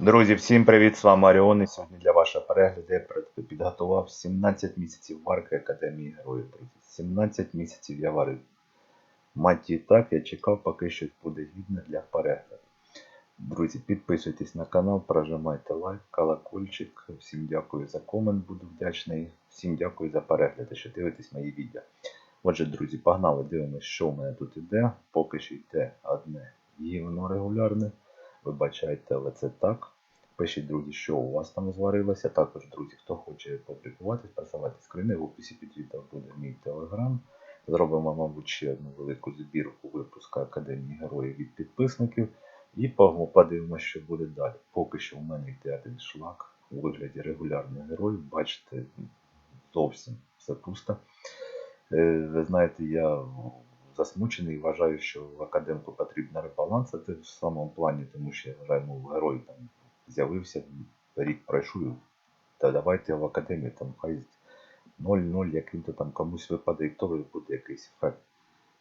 Друзі, всім привіт! З вами Оріон. І сьогодні для вашого перегляду я підготував 17 місяців варки Академії Героїв. Друзі. 17 місяців я варив. Мать і так, я чекав, поки щось буде гідне для перегляду. Друзі, підписуйтесь на канал, прожимайте лайк, колокольчик. Всім дякую за комент, буду вдячний. Всім дякую за перегляди, що дивитесь мої відео. Отже, друзі, погнали, дивимось, що в мене тут іде. Поки що йде одне гівно регулярне. Вибачайте, але це так. Пишіть, друзі, що у вас там зварилося. Також, друзі, хто хоче публікуватись, присилайте скрини. В описі під відео буде мій телеграм. Зробимо, мабуть, ще одну велику збірку випуску Академії Героїв від підписників. І подивимося, що буде далі. Поки що в мене йде один шлак у вигляді регулярних героїв. Бачите, зовсім все пусто. Е, Ви знаєте, я засмучений вважаю, що в академку потрібно ребалансити в самому плані, тому що я вважаю, ну, герой там з'явився, рік пройшов, та давайте в академії там хай 0-0 яким-то там комусь випаде, і то буде якийсь ефект.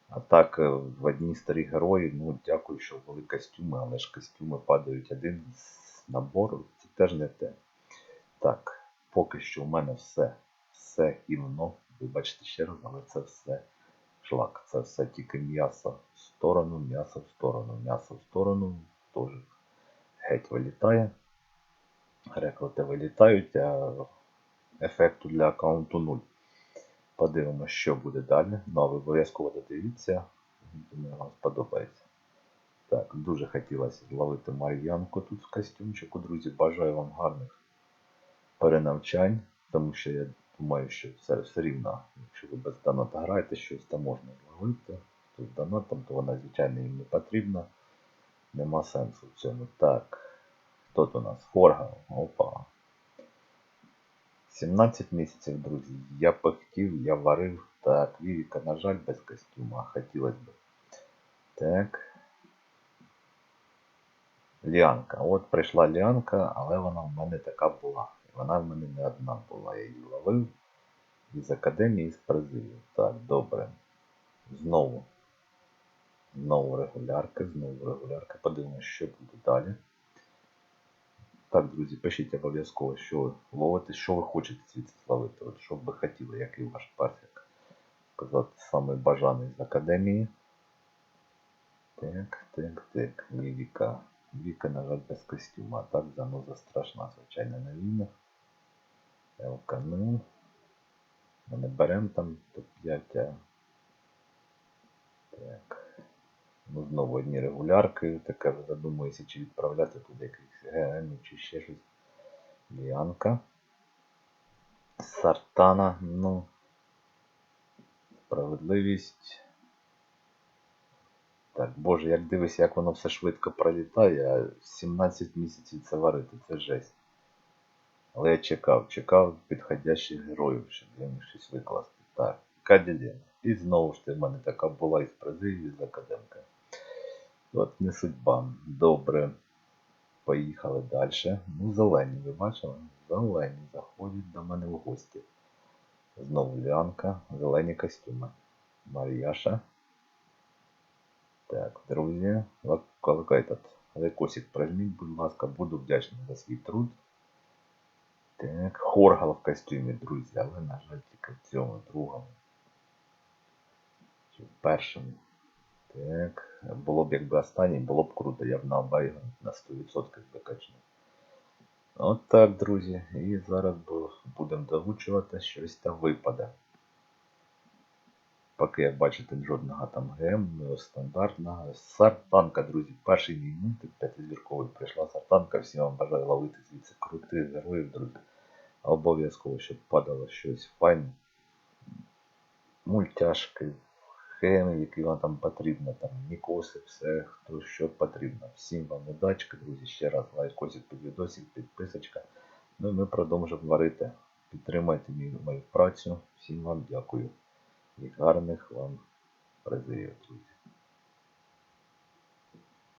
А так, е, в одні старі герої, ну дякую, що були костюми, але ж костюми падають один з набору, це теж не те. Так, поки що в мене все, все гівно. Вибачте ще раз, але це все шлак. Це все тільки м'ясо в сторону, м'ясо в сторону, м'ясо в сторону, теж геть вилітає. Рекрути вилітають, а ефекту для аккаунту 0. Подивимося, що буде далі. Ну, а ви обов'язково додивіться. Думаю, вам сподобається. Так, дуже хотілося зловити Мар'янку тут в костюмчику. Друзі, бажаю вам гарних перенавчань, тому що я думаю, що все, все рівно, якщо ви без доната граєте, щось там можна зловити. З донатом, то вона, звичайно, їм не потрібна. Нема сенсу в цьому. Так. Хто тут у нас? Форга. Опа. 17 місяців, друзі. Я пихтів, я варив. Так, Вівіка, на жаль, без костюма. Хотілося б. Так. Ліанка. От прийшла Ліанка, але вона в мене така була. І Вона в мене не одна була. Я її ловив із академії, з призивів. Так, добре. Знову. Знову регулярка, знову регулярка. Подивимося, що буде далі. Так, друзі, пишіть обов'язково, що ви ловите, що ви хочете звідси зловити. От що б ви хотіли, який ваш персик. Сказати, самий бажаний з академії. Так, так, так. Віка. Віка, на жаль, без костюма. Так, заноза страшна, звичайно, на війнах. Елка, ну. Ми не беремо там топ-5, а. Так. Ну, знову одні регулярки. Таке вже задумуюся, чи відправляти туди якийсь ГМ, чи ще щось. Ліанка. Сартана, ну. Справедливість. Так, боже, як дивишся, як воно все швидко пролітає, а 17 місяців це варити, це жесть. Але я чекав, чекав підходящих героїв, щоб них щось викласти. Так, Каділін. І знову ж таки в мене така була із призивів з академка. От не судьба. Добре. Поїхали далі. Ну, зелені, ви бачили? Зелені заходять до мене в гості. Знову Ліанка, зелені костюми. Мар'яша. Так, друзі, этот лайкосик прожміть, будь ласка, буду вдячний за свій труд. Так, Хоргал в костюмі, друзі, але, на жаль, тільки в цьому другому. Чи в першому. Так, було б якби останній, було б круто, я б на оба його на 100% докачнув. От так, друзі. І зараз будемо догучувати щось там випаде. Поки, як бачите, жодного там ГМ, стандартного. Сартанка, друзі, перший мій мультик п'ятизірковий прийшла Сартанка. Всім вам бажаю ловити звідси крутих героїв, друзі. Обов'язково, щоб падало щось файне. Мультяшки, схеми, які вам там потрібно, там мікоси, все, хто що потрібно. Всім вам удачки, друзі. Ще раз лайкосик під відосик, підписочка. Ну і ми продовжимо варити. Підтримайте мою, мою працю. Всім вам дякую. І гарних вам призивів.